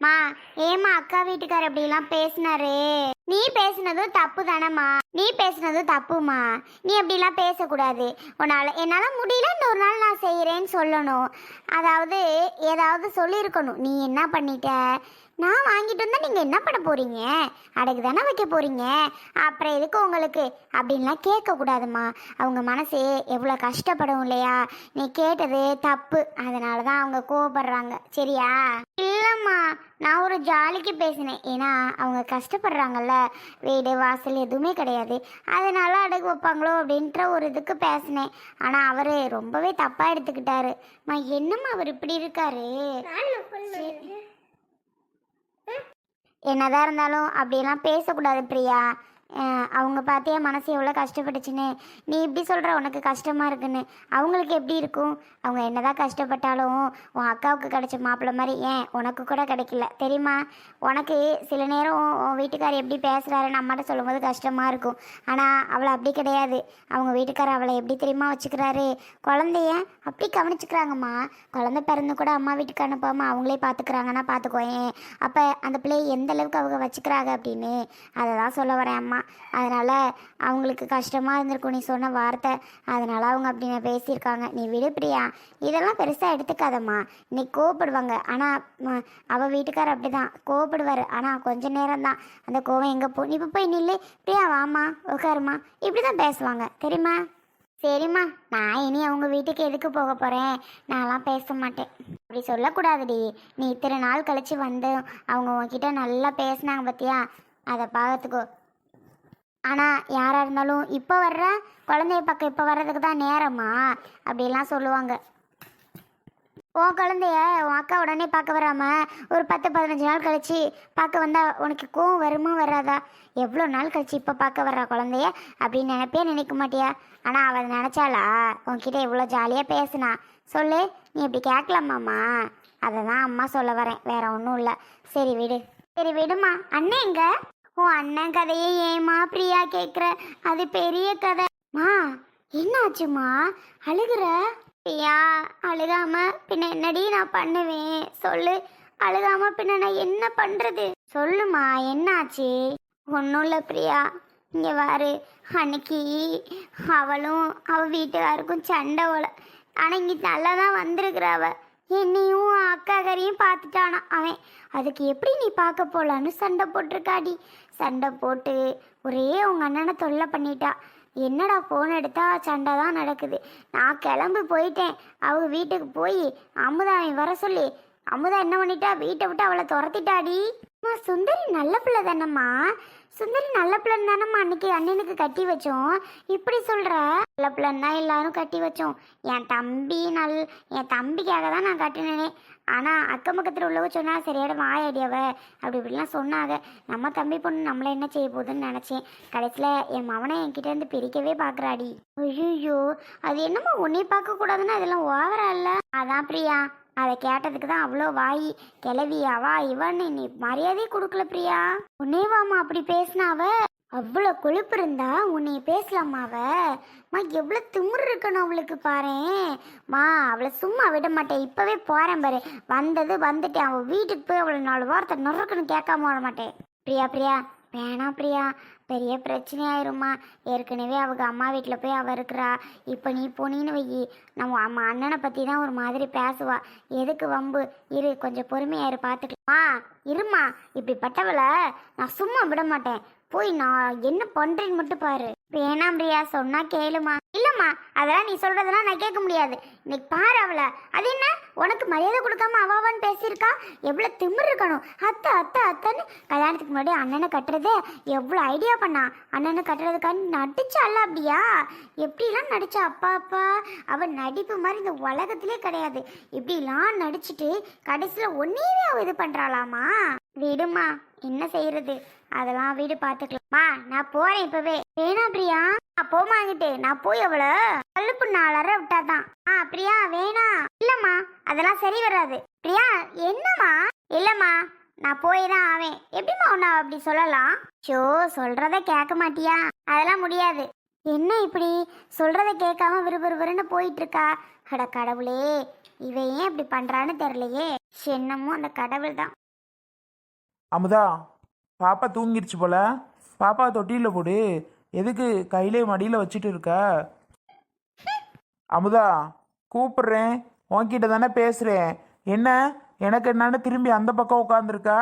மா ஏமா அக்கா வீட்டுக்கார் அப்படிலாம் பேசினாரு. நீ பேசுனதும் தப்பு தானம்மா நீ பேசுனதும் தப்புமா நீ அப்படிலாம் பேசக்கூடாது. உன்னால என்னால் முடியல இன்னொரு நாள் நான் செய்கிறேன்னு சொல்லணும். அதாவது ஏதாவது சொல்லியிருக்கணும். நீ என்ன பண்ணிட்ட? நான் வாங்கிட்டு வந்தா நீங்கள் என்ன பண்ண போறீங்க? அடகு தானே வைக்க போறீங்க? அப்புறம் எதுக்கு உங்களுக்கு? அப்படின்லாம் கேட்கக்கூடாதும்மா. அவங்க மனசு எவ்வளோ கஷ்டப்படும் இல்லையா? நீ கேட்டது தப்பு. அதனால தான் அவங்க கோவப்படுறாங்க. சரியா? இல்லைம்மா நான் ஒரு ஜாலிக்கு பேசினேன். ஏன்னா அவங்க கஷ்டப்படுறாங்கல்ல. வீடு வாசல் எதுவுமே கிடையாது. அதனால அடகு வைப்பாங்களோ அப்படின்ற ஒரு இதுக்கு பேசினேன். ஆனால் அவர் ரொம்பவே தப்பாக எடுத்துக்கிட்டாரு. மா என்னம்மா அவர் இப்படி இருக்காரு. என்னதான் இருந்தாலும் அப்படியெல்லாம் பேசக்கூடாது பிரியா. அவங்க பார்த்தே மனசு எவ்வளோ கஷ்டப்பட்டுச்சுன்னு. நீ இப்படி சொல்கிற உனக்கு கஷ்டமாக இருக்குன்னு. அவங்களுக்கு எப்படி இருக்கும்? அவங்க என்னதான் கஷ்டப்பட்டாலும் உன் அக்காவுக்கு கிடைச்ச மாப்பிள்ளை மாதிரி ஏன்? உனக்கு கூட கிடைக்கல. தெரியுமா? உனக்கு சில நேரம் உன் வீட்டுக்கார் எப்படி பேசுகிறாருன்னு அம்மாட்ட சொல்லும்போது கஷ்டமாக இருக்கும். ஆனால் அவளை அப்படி கிடையாது. அவங்க வீட்டுக்காரர் அவளை எப்படி தெரியுமா வச்சுக்கிறாரு? குழந்தைய அப்படி கவனிச்சுக்கிறாங்கம்மா. குழந்தை பிறந்து கூட அம்மா வீட்டுக்கு அனுப்பாமல் அவங்களே பார்த்துக்கிறாங்கன்னா பார்த்துக்கோயேன் அப்போ அந்த பிள்ளையை எந்த அளவுக்கு அவங்க வச்சுக்கிறாங்க அப்படின்னு அதை தான் சொல்ல வரேன் அம்மா. அதனால் அவங்களுக்கு கஷ்டமாக இருந்திருக்கும் நீ சொன்ன வார்த்தை. அதனால் அவங்க அப்படி நான் பேசியிருக்காங்க. நீ விடு பிரியா. இதெல்லாம் பெருசாக எடுத்துக்காதம்மா. நீ கோவப்படுவாங்க. ஆனால் அவள் வீட்டுக்காரர் அப்படி தான் கோவப்படுவார். ஆனால் கொஞ்ச நேரம் தான் அந்த கோவம் எங்கே போ நீ இப்போ போய் நில்லு. பிரியா வாமா உட்காருமா இப்படி தான் பேசுவாங்க. தெரியுமா? சரிம்மா. நான் இனி அவங்க வீட்டுக்கு எதுக்கு போக போகிறேன் நான்லாம் பேச மாட்டேன். அப்படி சொல்லக்கூடாதுடி. நீ இத்தனை நாள் கழித்து வந்து அவங்க உன்கிட்ட நல்லா பேசினாங்க பார்த்தியா அதை பார்த்துக்கோ ஆனால் யாராக இருந்தாலும் இப்போ வர்ற குழந்தைய பக்கம் இப்போ வர்றதுக்கு தான் நேரமா? அப்படிலாம் சொல்லுவாங்க. உன் குழந்தைய உன் அக்கா உடனே பார்க்க வராம ஒரு பத்து பதினஞ்சு நாள் கழிச்சு பார்க்க வந்தால் உனக்கு கோவம் வருமா வராதா? எவ்வளோ நாள் கழிச்சு இப்போ பார்க்க வர்ற குழந்தைய அப்படின்னு நினைப்பே நினைக்க மாட்டியா? ஆனால் அவள் நினச்சாளா? உன்கிட்ட இவ்வளோ ஜாலியாக பேசுனா? சொல்லு நீ இப்படி கேட்கலாமாம்மா அதை தான் அம்மா சொல்ல வரேன். வேற ஒன்றும் இல்லை. சரி விடு. சரி விடுமா அண்ணன் எங்க? உன் அண்ணன் கதையை ஏமா பிரியா கேட்குற அது பெரிய கதை மா என்னாச்சுமா அழுகுற பிரியா அழுகாம பின்ன என்னடி நான் பண்ணுவேன் சொல்லு அழுகாம பின்ன நான் என்ன பண்றது சொல்லுமா என்னாச்சு ஒன்றும் இல்லை பிரியா இங்கே வாரு அன்னைக்கு அவளும் அவ வீட்டுக்காருக்கும் சண்டை ஓல ஆனால் இங்கே நல்லா தான் வந்திருக்கிற அவ என்னையும் அக்காகரையும் பார்த்துட்டானா அவன் அதுக்கு எப்படி நீ பார்க்க போலான்னு சண்டை போட்டிருக்காடி சண்டை போட்டு ஒரே உங்கள் அண்ணனை தொல்லை பண்ணிட்டா. என்னடா ஃபோன் எடுத்தா சண்டை தான் நடக்குது. நான் கிளம்பி போயிட்டேன். அவங்க வீட்டுக்கு போய் அமுதா அவன் வர சொல்லி அமுதா என்ன பண்ணிட்டா? வீட்டை விட்டு அவளை துரத்திட்டாடி. அம்மா சுந்தரி நல்ல பிள்ளை தானம்மா. சுந்தரி நல்ல பிள்ளைன்னு தானம்மா அன்னைக்கு அண்ணனுக்கு கட்டி வச்சோம். இப்படி சொல்கிற நல்ல பிள்ளைன்னு தான் எல்லாரும் கட்டி வச்சோம். என் தம்பி நல் என் தம்பிக்காக தான் நான் கட்டினேனே. ஆனால் அக்கம் பக்கத்தில் உள்ளவ சொன்னால் சரியான வாய் ஐடியாவ அப்படி இப்படிலாம் சொன்னாங்க. நம்ம தம்பி பொண்ணு நம்மளை என்ன செய்ய போகுதுன்னு நினச்சேன். கடைசியில் என் மவனை என்கிட்ட இருந்து பிரிக்கவே பார்க்குறாடி ஐயோ அது என்னம்மா உன்னை பார்க்கக்கூடாதுன்னு அதெல்லாம் ஓவரா இல்லை? அதான் பிரியா அதை கேட்டதுக்கு தான் அவ்வளோ வாய். கிளவி அவா இவன்னு நீ மரியாதையே கொடுக்கல பிரியா. உன்னேவாமா அப்படி பேசினாவ அவ்வளோ கொழுப்பு இருந்தா உன்னை பேசலாமா அவ? மா எவ்வளோ திமிரு இருக்கணும் அவளுக்கு பாரேன் மா அவளை சும்மா விட மாட்டேன். இப்போவே போகிறேன் பாரு. வந்தது வந்துட்டேன். அவள் வீட்டுக்கு போய் அவளை நாலு வாரத்தை நொறுக்குன்னு கேட்காம வர மாட்டேன். பிரியா பிரியா. வேணாம் பிரியா. பெரிய பிரச்சனையாயிருமா ஆயிரும்மா. ஏற்கனவே அவங்க அம்மா வீட்டில் போய் அவள் இருக்கிறா. இப்போ நீ போனீன்னு வையி. நம்ம அம்மா அண்ணனை பற்றி தான் ஒரு மாதிரி பேசுவா. எதுக்கு வம்பு? இரு கொஞ்சம் பொறுமையாயிரு பார்த்துக்கலாமா இருமா இப்படிப்பட்டவளை நான் சும்மா விட மாட்டேன். போய் நான் என்ன பண்றேன்னு மட்டும் பாரு. வேணாம் பிரியா சொன்னா கேளுமா. இல்லம்மா அதெல்லாம் நீ சொல்றதெல்லாம் நான் கேட்க முடியாது. இன்னைக்கு பாரு அவளை. அது என்ன? உனக்கு மரியாதை கொடுக்காம அவாவான்னு பேசியிருக்கா? எவ்வளோ திமிர் இருக்கணும். அத்தை அத்தை அத்தைன்னு. கல்யாணத்துக்கு முன்னாடி அண்ணனை கட்டுறது எவ்வளோ ஐடியா பண்ணா. அண்ணனை கட்டுறதுக்காண்டி நடிச்சால அப்படியா? எப்படிலாம் நடிச்சா அப்பா அப்பா? அவன் நடிப்பு மாதிரி இந்த உலகத்திலே கிடையாது. இப்படிலாம் நடிச்சிட்டு கடைசியில் ஒன்னையவே அவ இது பண்றாளாமா? விடுமா என்ன செய்யறது? அதெல்லாம் வீடு பார்த்துக்கலாமா? நான் போறேன் இப்பவே. வேணா பிரியா போமாங்கிட்டே போமாங்கிட்டு நான் போய் அவளை கல்லுப்பு நாளர விட்டாதான். ஆ பிரியா வேணா. இல்லம்மா அதெல்லாம் சரி வராது. பிரியா என்னம்மா? இல்லம்மா நான் போய் தான் ஆவேன். எப்படிம்மா உன்னை அப்படி சொல்லலாம்? ஷோ சொல்றத கேட்க மாட்டியா? அதெல்லாம் முடியாது. என்ன இப்படி? சொல்றத கேட்காம விறுவிறுவிறுன்னு போயிட்டு இருக்கா அட கடவுளே இவ ஏன் இப்படி பண்றான்னு தெரியலையே. என்னமோ அந்த கடவுள் தான் அமுதா பாப்பா தூங்கிடுச்சு போல. பாப்பா தொட்டியில் போடு. எதுக்கு கையிலே மடியில் வச்சுட்டு இருக்க? அமுதா கூப்பிடுறேன். உன்கிட்ட தானே பேசுகிறேன் என்ன? எனக்கு என்னன்னு திரும்பி அந்த பக்கம் உட்காந்துருக்கா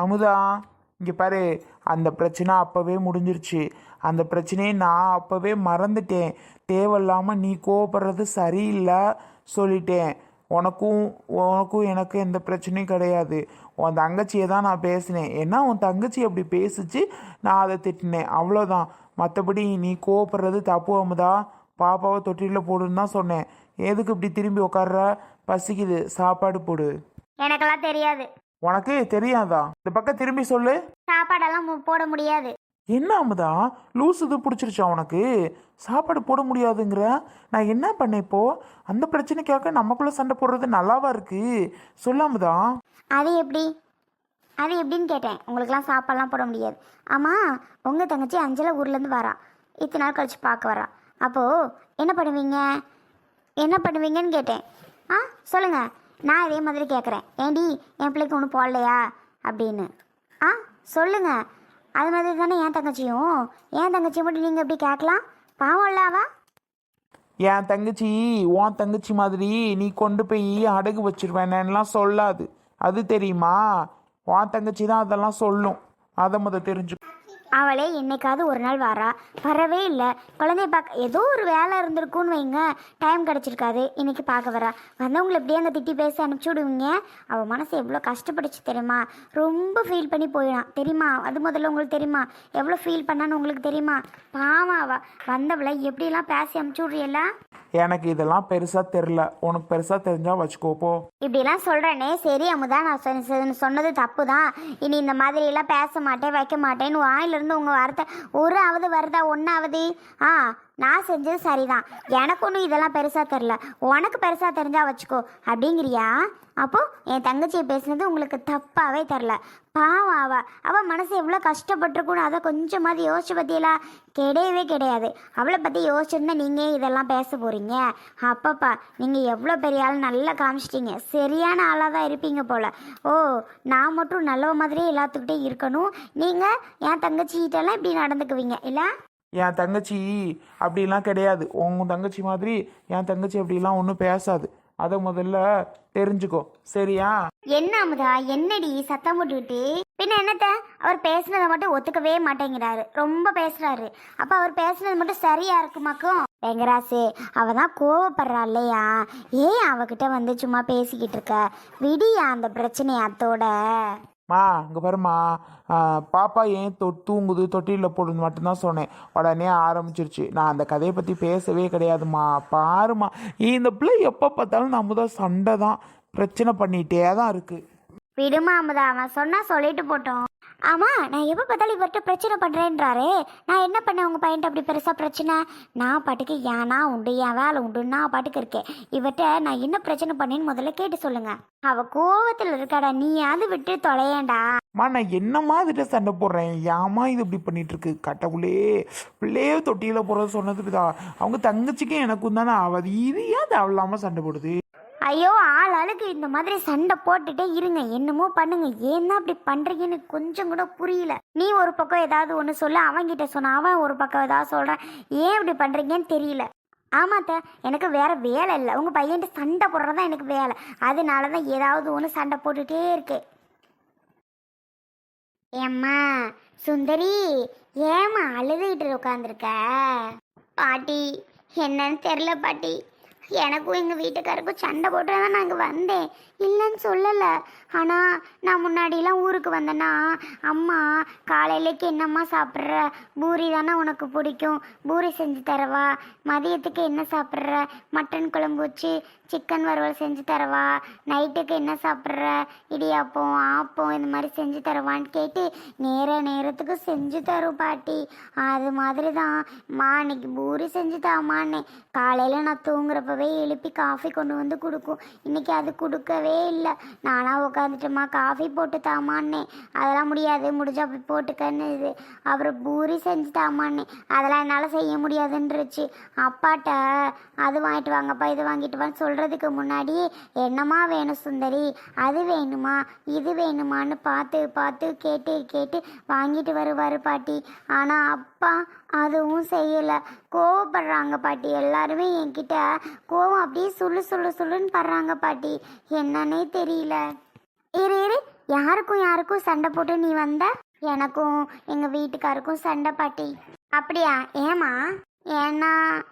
அமுதா இங்கே பாரு. அந்த பிரச்சனை அப்போவே முடிஞ்சிருச்சு. அந்த பிரச்சனையை நான் அப்போவே மறந்துட்டேன். தேவையில்லாமல் நீ கோவப்படுறது சரியில்லை சொல்லிட்டேன். உனக்கும் உனக்கும் எனக்கு எந்த பிரச்சனையும் கிடையாது. உன் தங்கச்சியை தான் நான் பேசினேன். ஏன்னா உன் தங்கச்சி அப்படி பேசிச்சு? நான் அதை திட்டினேன். அவ்வளோதான் மற்றபடி நீ கோவப்படுறது தப்பு அமுதா. பாப்பாவை தொட்டிலில் போடுன்னு தான் சொன்னேன். எதுக்கு இப்படி திரும்பி உட்கார்ற? பசிக்குது. சாப்பாடு போடு. எனக்கெல்லாம் தெரியாது. உனக்கு தெரியாதா? இந்த பக்கம் திரும்பி சொல்லு. சாப்பாடெல்லாம் போட முடியாது. என்ன அமுதா? லூஸ் இது பிடிச்சிருச்சா உனக்கு? சாப்பாடு போட முடியாதுங்கிற. நான் என்ன பண்ணேன் இப்போ? அந்த பிரச்சனைக்காக நமக்குள்ள சண்டை போடுறது நல்லாவா இருக்கு? சொல்லாமதா? அது எப்படி? அது எப்படின்னு கேட்டேன். உங்களுக்குலாம் சாப்பாடுலாம் போட முடியாது. ஆமாம் உங்கள் தங்கச்சி அஞ்சலை ஊர்லேருந்து வரா. இத்தனை நாள் கழிச்சு பார்க்க வரா. அப்போது என்ன பண்ணுவீங்க? என்ன பண்ணுவீங்கன்னு கேட்டேன். ஆ சொல்லுங்கள் நான் இதே மாதிரி கேட்குறேன் ஏண்டி என் பிள்ளைக்கு ஒன்றும் போடலையா? அப்படின்னு. ஆ சொல்லுங்கள் அது மாதிரி தானே என் தங்கச்சியும்? என் தங்கச்சியை மட்டும் நீங்கள் எப்படி கேட்கலாம்? பாவம் இல்லாவா என் தங்கச்சி உன் தங்கச்சி மாதிரி நீ கொண்டு போய் அடகு வச்சிருவேனேலாம் சொல்லாது. அது தெரியுமா? உன் தங்கச்சி தான் அதெல்லாம் சொல்லும். அதை முத தெரிஞ்சு அவளே என்னைக்காவது ஒரு நாள் வரா. வரவே இல்லை. குழந்தைய பார்க்க ஏதோ ஒரு வேலை இருந்திருக்குன்னு வைங்க. டைம் கிடச்சிருக்காது. இன்னைக்கு பார்க்க வரா. வந்தவங்களை எப்படியே அங்கே திட்டி பேசி அனுப்பிச்சி விடுவீங்க? அவள் மனசு எவ்வளோ கஷ்டப்பட்டுச்சு தெரியுமா? ரொம்ப ஃபீல் பண்ணி போயிடான் தெரியுமா? அது முதல்ல உங்களுக்கு தெரியுமா? எவ்வளோ ஃபீல் பண்ணான்னு உங்களுக்கு தெரியுமா? பாவம் அவ. வந்தவளை எப்படிலாம் பேசி அனுப்பிச்சி விட்றியல்ல எனக்கு இதெல்லாம் பெருசா தெரில உனக்கு பெருசா தெரிஞ்சா வச்சுக்கோ போ. இப்படிலாம் சொல்கிறேனே சரி அமுதா நான் சொன்ன- சொன்ன- சொன்னது தப்பு தான் இனி இந்த மாதிரிலாம் பேச மாட்டேன் வைக்க மாட்டேன்னு வாயிலிருந்து உங்கள் வார்த்தை. ஒரு ஆவது வருதா? ஒன்றாவது ஆ நான் செஞ்சது சரிதான். எனக்கு ஒன்றும் இதெல்லாம் பெருசாக தெரில உனக்கு பெருசாக தெரிஞ்சா வச்சுக்கோ. அப்படிங்கிறியா? அப்போது என் தங்கச்சியை பேசுனது உங்களுக்கு தப்பாகவே தெரில பாவம் அவ. அவள் மனசு எவ்வளோ கஷ்டப்பட்டிருக்குன்னு அதை கொஞ்சமாவது யோசிச்சு பற்றியெல்லாம் கிடையவே கிடையாது. அவளை பற்றி யோசிச்சிருந்தா நீங்கள் இதெல்லாம் பேச போகிறீங்க அப்பப்பா நீங்கள் எவ்வளோ பெரிய ஆள் நல்லா காமிச்சிட்டிங்க. சரியான ஆளாக தான் இருப்பீங்க போல். ஓ நான் மட்டும் நல்ல மாதிரியே எல்லாத்துக்கிட்டே இருக்கணும். நீங்கள் என் தங்கச்சிகிட்டலாம் இப்படி நடந்துக்குவீங்க. இல்லை? என் தங்கச்சி அப்படிலாம் கிடையாது. உன் தங்கச்சி மாதிரி என் தங்கச்சி அப்படிலாம் ஒன்றும் பேசாது. அதை முதல்ல தெரிஞ்சுக்கோ. சரியா? என்ன அமுதா? என்னடி சத்தம் போட்டுக்கிட்டு? பின்ன என்னத்த? அவர் பேசுனதை மட்டும் ஒத்துக்கவே மாட்டேங்கிறாரு. ரொம்ப பேசுறாரு. அப்ப அவர் பேசுனது மட்டும் சரியா இருக்குமாக்கும் வெங்கராசு அவ தான் கோவப்படுறா இல்லையா? ஏன் அவகிட்ட வந்து சும்மா பேசிக்கிட்டு இருக்க? விடியா அந்த பிரச்சனைய அத்தோட. மா இங்கே பாருமா பாப்பா ஏன் தொ தூங்குது? தொட்டிலில் போடுறது மட்டும்தான் சொன்னேன். உடனே ஆரம்பிச்சிருச்சு. நான் அந்த கதையை பற்றி பேசவே கிடையாதுமா பாருமா இந்த பிள்ளை எப்போ பார்த்தாலும் நம்ம தான் சண்டை தான் பிரச்சனை பண்ணிகிட்டே தான் இருக்குது விடுமா அமுதா. அவன் சொன்னா சொல்லிட்டு போட்டோம். ஆமாம் நான் எப்போ பார்த்தாலும் இவர்கிட்ட பிரச்சனை பண்ணுறேன்றாரே நான் என்ன பண்ணேன்? உங்கள் பையன்ட்ட அப்படி பெருசாக பிரச்சனை? நான் பாட்டுக்கு ஏனா உண்டு என் வேலை உண்டு நான் பாட்டுக்கு இருக்கேன். இவர்கிட்ட நான் என்ன பிரச்சனை பண்ணேன்னு முதல்ல கேட்டு சொல்லுங்கள் அவ கோவத்தில் இருக்காடா நீயாவது விட்டு தொலையேண்டா. அம்மா நான் என்னம்மா இதுட்ட சண்டை போடுறேன்? ஏம்மா இது இப்படி பண்ணிட்டு இருக்கு கட்டவுளே பிள்ளையே தொட்டியில் போகிறத சொன்னதுக்கு தான் அவங்க தங்கச்சிக்கும் எனக்கும் தானே ஆகாது இது ஏன் தேவையில்லாமல் சண்டை போடுது? ஐயோ ஆள் ஆளுக்கு இந்த மாதிரி சண்டை போட்டுட்டே இருங்க. என்னமோ பண்ணுங்க. ஏன் அப்படி பண்றீங்கன்னு கொஞ்சம் கூட புரியல. நீ ஒரு பக்கம் ஏதாவது ஒன்று சொல்ல அவன்கிட்ட சொன்ன அவன் ஒரு பக்கம் ஏதாவது சொல்றான். ஏன் இப்படி பண்றீங்கன்னு தெரியல. ஆமாத்த எனக்கு வேற வேலை இல்லை. உங்க பையன்ட்டு சண்டை போடுறதா எனக்கு வேலை. அதனால தான் ஏதாவது ஒன்று சண்டை போட்டுட்டே இருக்கேன். ஏம்மா சுந்தரி ஏம்மா அழுதுகிட்டு உட்காந்துருக்க பாட்டி என்னன்னு தெரில பாட்டி. எனக்கும் எங்கள் வீட்டுக்காருக்கும் சண்டை போட்டு தான் நான் அங்கே வந்தேன். இல்லைன்னு சொல்லலை. ஆனால் நான் முன்னாடிலாம் ஊருக்கு வந்தேன்னா அம்மா காலையிலேக்கு என்னம்மா சாப்பிட்ற? பூரி தானே உனக்கு பிடிக்கும். பூரி செஞ்சு தரவா? மதியத்துக்கு என்ன சாப்பிட்ற? மட்டன் குழம்பு வச்சு சிக்கன் வறுவல் செஞ்சு தரவா? நைட்டுக்கு என்ன சாப்பிட்ற? இடியாப்பம் ஆப்பம் இந்த மாதிரி செஞ்சு தரவான்னு கேட்டு நேர நேரத்துக்கு செஞ்சு தரும் பாட்டி. அது மாதிரி தான் மா இன்னைக்கு பூரி செஞ்சு தாமான்னு காலையில் நான் தூங்குறப்பவே எழுப்பி காஃபி கொண்டு வந்து கொடுக்கும். இன்னைக்கு அது கொடுக்கவே சாப்பிடவே இல்லை. நானாக உட்காந்துட்டுமா காஃபி போட்டு தாமான்னே அதெல்லாம் முடியாது முடிஞ்சா போய் போட்டுக்கன்னு இது. அப்புறம் பூரி செஞ்சு தாமான்னே அதெல்லாம் என்னால் செய்ய முடியாதுன்றுச்சு. அப்பாட்ட அது வாங்கிட்டு வாங்கப்பா இது வாங்கிட்டு வான்னு சொல்கிறதுக்கு முன்னாடி என்னம்மா வேணும் சுந்தரி? அது வேணுமா? இது வேணுமான்னு பார்த்து பார்த்து கேட்டு கேட்டு வாங்கிட்டு வருவார் பாட்டி. ஆனால் அப்பா அதுவும் செய்யலை. கோவப்படுறாங்க பாட்டி. எல்லாருமே என்கிட்ட கோவம் அப்படியே சுள்ளு சுள்ளு சுள்ளுன்னு படுறாங்க பாட்டி. என்னன்னே தெரியல. இரு இரு. யாருக்கும் யாருக்கும் சண்டை போட்டு நீ வந்த? எனக்கும் எங்கள் வீட்டுக்காருக்கும் சண்டை பாட்டி. அப்படியா? ஏமா ஏன்னா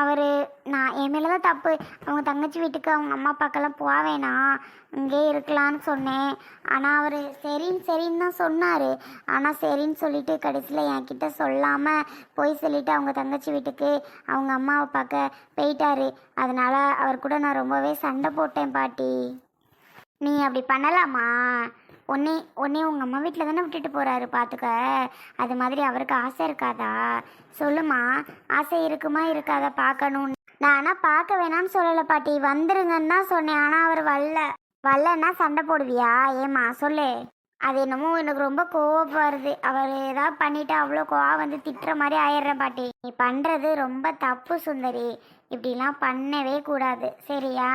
அவர் நான் என் மேலே தான் தப்பு. அவங்க தங்கச்சி வீட்டுக்கு அவங்க அம்மா அப்பாக்கெல்லாம் போக வேணாம். இங்கே இருக்கலான்னு சொன்னேன். ஆனால் அவர் சரின்னு சரின்னு தான் சொன்னார். ஆனால் சரின்னு சொல்லிட்டு கடைசியில் என்கிட்ட சொல்லாமல் போய் சொல்லிட்டு அவங்க தங்கச்சி வீட்டுக்கு அவங்க அம்மாவை பார்க்க போயிட்டாரு. அதனால் அவர் கூட நான் ரொம்பவே சண்டை போட்டேன் பாட்டி. நீ அப்படி பண்ணலாமா? உன்னே உன்னே உங்கள் அம்மா வீட்டில் தானே விட்டுட்டு போகிறாரு பார்த்துக்க அது மாதிரி அவருக்கு ஆசை இருக்காதா? சொல்லுமா ஆசை இருக்குமா இருக்காதா பார்க்கணும்னு நான் ஆனால் பார்க்க வேணாம்னு சொல்லலை பாட்டி. வந்துருங்கன்னு தான் சொன்னேன் ஆனால் அவர் வரல. வரலன்னா சண்டை போடுவியா? ஏம்மா சொல்லு. அது என்னமோ எனக்கு ரொம்ப கோவம் வருது. அவர் ஏதாவது பண்ணிட்டு அவ்வளோ கோவம் வந்து திட்டுற மாதிரி ஆயிடுறேன் பாட்டி. நீ பண்ணுறது ரொம்ப தப்பு சுந்தரி. இப்படிலாம் பண்ணவே கூடாது. சரியா?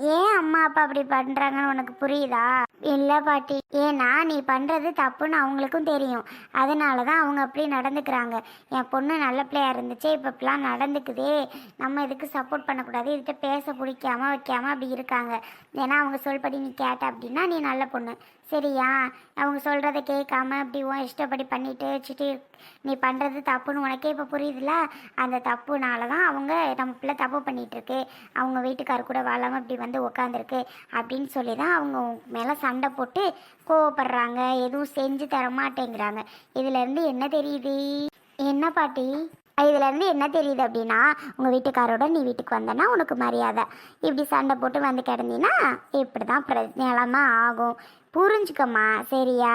ஏன் அம்மா அப்பா அப்படி பண்ணுறாங்கன்னு உனக்கு புரியுதா? இல்ல பாட்டி. ஏன்னா நீ பண்றது தப்புன்னு அவங்களுக்கும் தெரியும். அதனால தான் அவங்க அப்படி நடந்துக்கிறாங்க. என் பொண்ணு நல்ல பிள்ளையா இருந்துச்சு இப்போ இப்பெல்லாம் நடந்துக்குதே. நம்ம இதுக்கு சப்போர்ட் பண்ணக்கூடாது? இதுகிட்ட பேச பிடிக்காம வைக்காம அப்படி இருக்காங்க. ஏன்னா அவங்க சொல்படி நீ கேட்ட அப்படின்னா நீ நல்ல பொண்ணு. சரியா? அவங்க சொல்கிறத கேட்காம அப்படி உன் இஷ்டப்படி பண்ணிட்டு வச்சுட்டு நீ பண்ணுறது தப்புன்னு உனக்கே இப்போ புரியுதுல அந்த தப்புனால தான் அவங்க நம்ம பிள்ளை தப்பு பண்ணிகிட்ருக்கு அவங்க வீட்டுக்கார் கூட வாழாமல் இப்படி வந்து உக்காந்துருக்கு அப்படின்னு சொல்லி தான் அவங்க உன் மேலே சண்டை போட்டு கோவப்படுறாங்க. எதுவும் செஞ்சு தர மாட்டேங்கிறாங்க. இதுலேருந்து என்ன தெரியுது? என்ன பாட்டி? இதுலேருந்து என்ன தெரியுது அப்படின்னா உங்கள் வீட்டுக்காரோட நீ வீட்டுக்கு வந்தனா உனக்கு மரியாதை. இப்படி சண்டை போட்டு வந்து கிடந்தீங்கன்னா இப்படி தான் பிரச்சனையெல்லாமா ஆகும். புரிஞ்சுக்கம்மா சரியா?